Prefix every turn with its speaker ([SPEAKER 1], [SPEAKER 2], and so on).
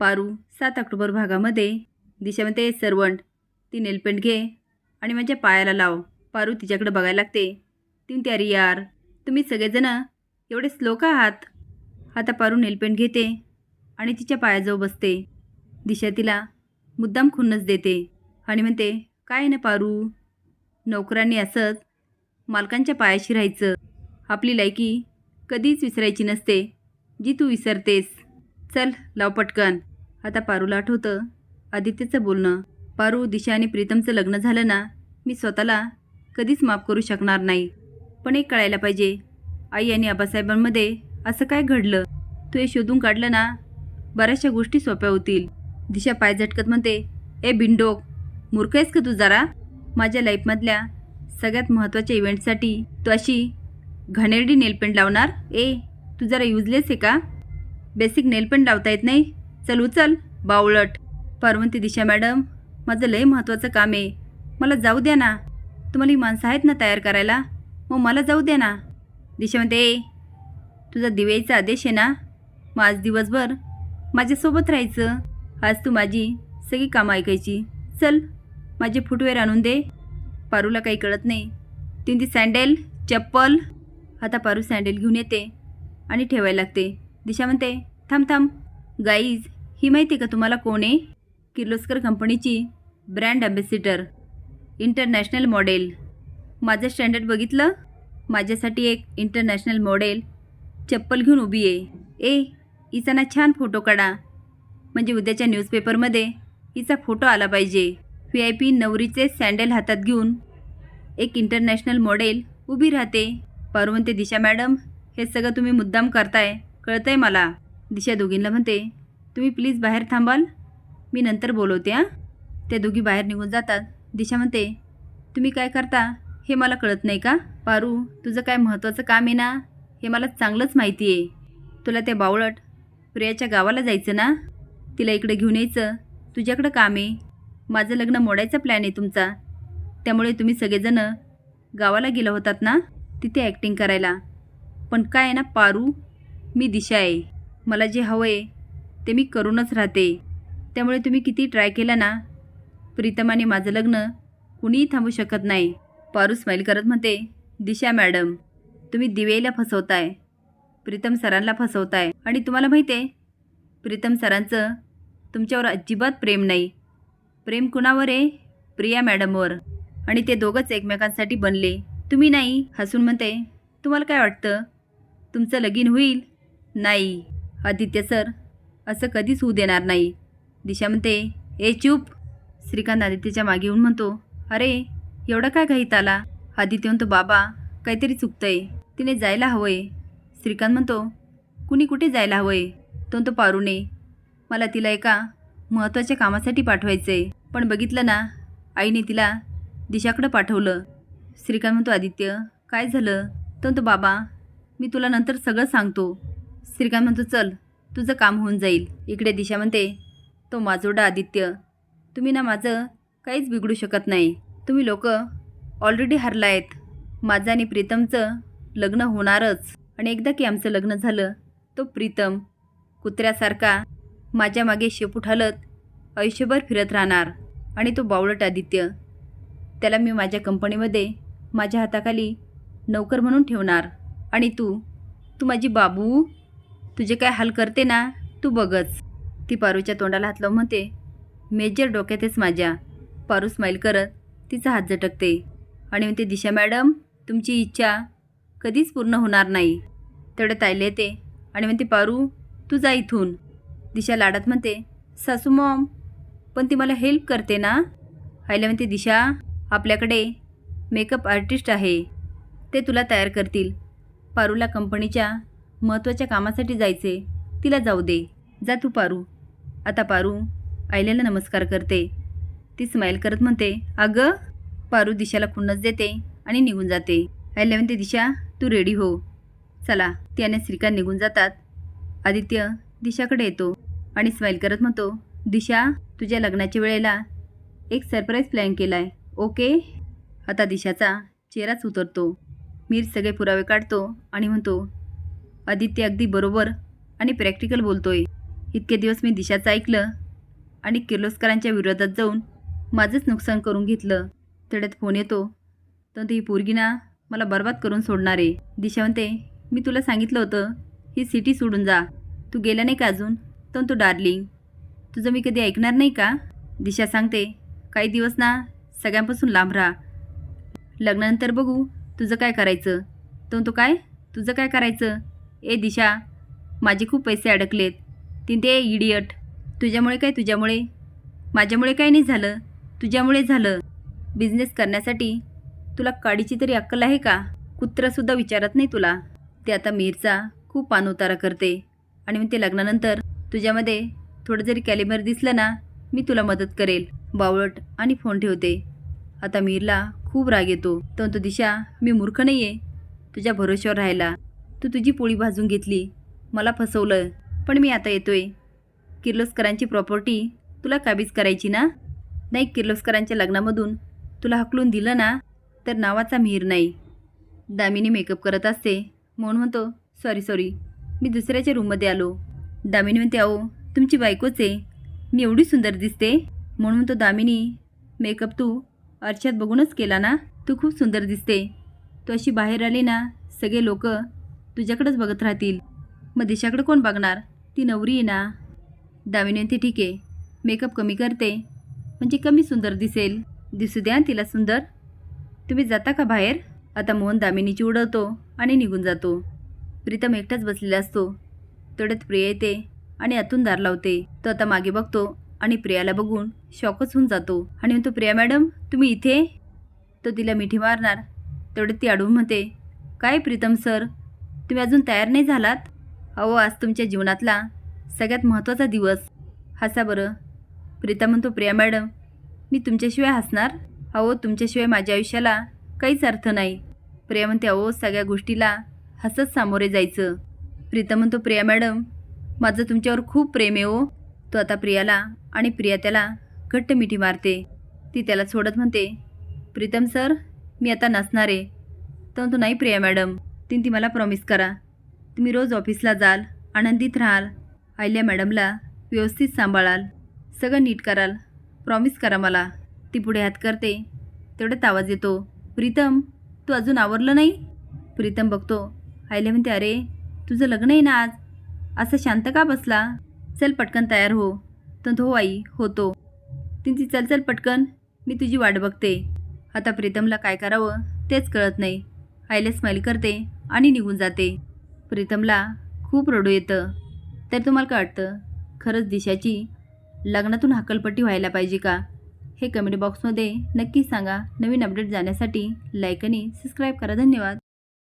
[SPEAKER 1] पारू सात ऑक्टोबर भागामध्ये. दिशा म्हणते सर्वंट ती नेलपेंट घे आणि माझ्या पायाला लाव. पारू तिच्याकडे बघायला लागते. ती म्हणते अरे यार. तुम्ही सगळेजण एवढे स्लो का आहात. आता पारू नेलपेंट घेते आणि तिच्या पायाजवळ बसते. दिशा तिला मुद्दाम खुन्नस देते आणि म्हणते काय ना पारू? नोकरांनी असंच मालकांच्या पायाशी राहायचं. आपली लायकी कधीच विसरायची नसते. जी तू विसरतेस. चल लाव पटकन. आता पारूला आठवतं. आदित्यचं बोलणं. पारू दिशा आणि प्रीतमचं लग्न झालं ना मी स्वतःला कधीच माफ करू शकणार नाही. पण एक कळायला पाहिजे. आई आणि आबासाहेबांमध्ये असं काय घडलं? तू हे शोधून काढलं ना बऱ्याचशा गोष्टी सोप्या होतील. दिशा पाय झटकत म्हणते ए बिंडोक मूर्ख आहेस का तू जरा? माझ्या लाईफमधल्या सगळ्यात महत्त्वाच्या इव्हेंटसाठी तू अशी घाणेरडी नेलपेंट लावणार? ए तू जरा युजलेस आहे का? बेसिक नेल पण लावता येत नाही. चल उचल बावळट. पार्वती दिशा मॅडम. माझं लय महत्त्वाचं काम आहे. मला जाऊ द्या ना. तुम्हाला ही माणसं आहेत ना तयार करायला? मग मला जाऊ द्या ना. दिशा म्हणते तुझा दिवेचा आदेश आहे ना? मग आज दिवसभर माझ्यासोबत राहायचं. आज तू माझी सगळी कामं ऐकायची. चल माझे फुटवेअर आणून दे. पारूला काही कळत नाही. तीन ती सँडेल चप्पल आता पारू सँडेल घेऊन येते आणि ठेवायला लागते. दिशा म्हणते थांब थांब. गाईज ही माहिती आहे का तुम्हाला कोण आहे? किर्लोस्कर कंपनीची ब्रँड ॲम्बॅसिडर इंटरनॅशनल मॉडेल. माझं स्टँडर्ड बघितलं? माझ्यासाठी एक इंटरनॅशनल मॉडेल. चप्पल घेऊन उभी आहे. ए हिचा ना छान फोटो काढा. म्हणजे उद्याच्या न्यूजपेपरमध्ये हिचा फोटो आला पाहिजे. व्ही आय पी नवरीचे सँडल हातात घेऊन एक इंटरनॅशनल मॉडेल उभी राहते. पारुवंते दिशा मॅडम हे सगळं तुम्ही मुद्दाम करताय. कळतंय मला. दिशा दोघींना म्हणते तुम्ही प्लीज बाहेर थांबाल. मी नंतर बोलवते हां. त्या दोघी बाहेर निघून जातात. दिशा म्हणते तुम्ही काय करता? हे मला कळत नाही का? पारू तुझं काय महत्त्वाचं काम आहे ना? हे मला चांगलंच माहिती आहे. तुला त्या बावळट प्रियाच्या गावाला जायचं ना? तिला इकडे घेऊन यायचं. तुझ्याकडं काम आहे. माझं लग्न मोडायचा प्लॅन आहे तुमचा. त्यामुळे तुम्ही सगळेजण गावाला गेला होतात ना? तिथे ॲक्टिंग करायला. पण काय आहे ना पारू मी दिशा आहे. मला जे हवं आहे ते मी करूनच राहते. त्यामुळे तुम्ही किती ट्राय केला ना प्रीतमाने माझं लग्न कुणीही थांबू शकत नाही. पारू स्माईल करत म्हणते दिशा मॅडम तुम्ही दिवेला फसवताय प्रीतम सरांना फसवताय. आणि तुम्हाला माहिती आहे प्रीतम सरांचं तुमच्यावर अजिबात प्रेम नाही. प्रेम कुणावर आहे? प्रिया मॅडमवर. आणि ते दोघंच एकमेकांसाठी बनले. तुम्ही नाही हसून म्हणते तुम्हाला काय वाटतं? तुमचं लगीन होईल? नाही. आदित्य सर असं कधीच होऊ देणार नाही. दिशा म्हणते ए चूप. श्रीकांत आदित्यच्या मागे येऊन म्हणतो अरे एवढा काय घाईत आला? आदित्य म्हणतो बाबा काहीतरी चुकतंय. तिने जायला हवंय. श्रीकांत म्हणतो कुणी कुठे जायला हवंय? तो म्हणतो पारुणे मला तिला एका महत्त्वाच्या कामासाठी पाठवायचं आहे पण बघितलं ना आईने तिला दिशाकडं पाठवलं. श्रीकांत म्हणतो आदित्य काय झालं? तो म्हणतो बाबा मी तुला नंतर सगळं सांगतो. श्रीकांत म्हणतो चल तुझं काम होऊन जाईल. इकडे दिशा म्हणते तो माझोडा आदित्य तुम्ही ना माझं काहीच बिघडू शकत नाही. तुम्ही लोक ऑलरेडी हरला आहेत माझं आणि प्रीतमचं लग्न होणारच. आणि एकदा की आमचं लग्न झालं तो प्रीतम कुत्र्यासारखा माझ्या मागे शेपूट हलत आयुष्यभर फिरत राहणार. आणि तो बावळट आदित्य त्याला मी माझ्या कंपनीमध्ये माझ्या हाताखाली नोकर म्हणून ठेवणार. आणि तू तू माझी बाबू तुझे काय हाल करते ना तू बघच. ती पारूच्या तोंडाला हात लावून म्हणते मेजर डोक्यातच माझ्या पारू स्माईल करत तिचा हात झटकते आणि म्हणते दिशा मॅडम तुमची इच्छा कधीच पूर्ण होणार नाही तेवढं तायले येते आणि म्हणते पारू तू जा इथून दिशा लाडात म्हणते सासू मॉम पण ती मला हेल्प करते ना आईला म्हणते दिशा आपल्याकडे मेकअप आर्टिस्ट आहे. ते तुला तयार करतील. पारूला कंपनीच्या महत्त्वाच्या कामासाठी जायचे तिला जाऊ दे. जा तू पारू. आता पारू. आईल्याला नमस्कार करते. ती स्माईल करत म्हणते अगं पारू दिशाला खुन्नस देते आणि निघून जाते. आईला म्हणते दिशा तू रेडी हो. चला. ती आणि श्रीकांत निघून जातात. आदित्य दिशाकडे येतो आणि स्माईल करत म्हणतो दिशा तुझ्या लग्नाच्या वेळेला एक सरप्राईज प्लॅन केला आहे ओके? आता दिशाचा चेहराच उतरतो. मीर सगळे पुरावे काढतो आणि म्हणतो आदित्य अगदी बरोबर आणि प्रॅक्टिकल बोलतोय. इतके दिवस मी दिशाचं ऐकलं आणि किर्लोस्करांच्या विरोधात जाऊन माझंच नुकसान करून घेतलं. तेवढ्यात फोन येतो तर ही पोरगी ना मला बर्बाद करून सोडणार आहे. दिशा म्हणते मी तुला सांगितलं होतं ही सिटी सोडून जा. तू गेला नाही का अजून? तर तू डार्लिंग तुझं मी कधी ऐकणार नाही का? दिशा सांगते काही दिवस ना सगळ्यांपासून लांब राहा. लग्नानंतर बघू तुझं काय करायचं. तर तो काय? तुझं काय करायचं? ए दिशा माझे खूप पैसे अडकलेत. तीन ते इडियट तुझ्यामुळे काय तुझ्यामुळे? माझ्यामुळे काय नाही झालं? तुझ्यामुळे झालं. बिझनेस करण्यासाठी तुला काडीची तरी अक्कल आहे का? कुत्रंसुद्धा विचारत नाही तुला. ते आता मीरचा खूप पानउतारा करते. आणि मग ते लग्नानंतर तुझ्यामध्ये थोडं जरी कॅलिबर दिसलं ना मी तुला मदत करेल. बावळट आणि फोन ठेवते. आता मीरला खूप राग येतो. तर तो दिशा मी मूर्ख नाही आहे तुझ्या भरोश्यावर राहायला. तू तुझी पोळी भाजून घेतली. मला फसवलं. पण मी आता येतोय. किर्लोस्करांची प्रॉपर्टी तुला काबीज करायची ना? नाही किर्लोस्करांच्या लग्नामधून तुला हकलून दिलं ना तर नावाचा मिहीर नाही. दामिनी मेकअप करत असते. म्हणून म्हणतो सॉरी सॉरी. मी दुसऱ्याच्या रूममध्ये आलो. दामिनी म्हणते अहो तुमची बायकोच आहे. मी एवढी सुंदर दिसते. म्हणून तो दामिनी मेकअप तू अर्शात बघूनच केला ना? तू खूप सुंदर दिसते. तू अशी बाहेर आली ना सगळे लोक तुझ्याकडेच बघत राहतील. मग दिशाकडे कोण बघणार? ती नवरी आहे ना? दामिनी ती ठीक आहे. मेकअप कमी करते. म्हणजे कमी सुंदर दिसेल. दिसू द्या तिला सुंदर. तुम्ही जाता का बाहेर? आता मोहन दामिनीची उडवतो आणि निघून जातो. प्रीतम एकटाच बसलेला असतो. तेवढ्यात प्रिया येते आणि आतून दार लावते. तो आता मागे बघतो आणि प्रियाला बघून शॉकच होऊन जातो. आणि म्हणतो प्रिया मॅडम तुम्ही इथे? तो तिला मिठी मारणार. तेवढ्यात ती अडून म्हणते काय प्रीतम सर? तुम्ही अजून तयार नाही झालात? अहो आज तुमच्या जीवनातला सगळ्यात महत्त्वाचा दिवस. हसा बरं. प्रीता म्हणतो प्रिया मॅडम मी तुमच्याशिवाय हसणार? अहो तुमच्याशिवाय माझ्या आयुष्याला काहीच अर्थ नाही. प्रिया म्हणते अहो सगळ्या गोष्टीला हसत सामोरे जायचं. प्रीता म्हणतो प्रिया मॅडम माझं तुमच्यावर खूप प्रेम आहे हो. तो आता प्रियाला आणि प्रिया त्याला घट्ट मिठी मारते. ती त्याला सोडत म्हणते प्रीतम सर मी आता नसणार आहे. तर तो नाही प्रिया मॅडम ती मला प्रॉमिस करा. तुम्ही रोज ऑफिसला जाल आनंदित राहाल आयल्या मॅडमला व्यवस्थित सांभाळाल सगळं नीट कराल. प्रॉमिस करा मला. ती पुढे हात करते. तेवढ्यात आवाज येतो. प्रीतम तू अजून आवरलं नाही? प्रीतम बघतो. आयल्या म्हणते अरे तुझं लग्न आहे ना आज? असं शांत का बसला? चल पटकन तयार हो. तर हो आई होतो. तिची चल चल पटकन. मी तुझी वाट बघते. आता प्रीतमला काय करावं तेच कळत नाही. आईला स्माईल करते. आणि निघून जाते. प्रीतमला खूप रडू येतं. तर तुम्हाला काय वाटतं? खरंच दिशाची लग्नातून हकलपट्टी व्हायला पाहिजे का? हे कमेंट बॉक्समध्ये नक्की सांगा. नवीन अपडेट जाण्यासाठी लाईक आणि सबस्क्राईब करा. धन्यवाद.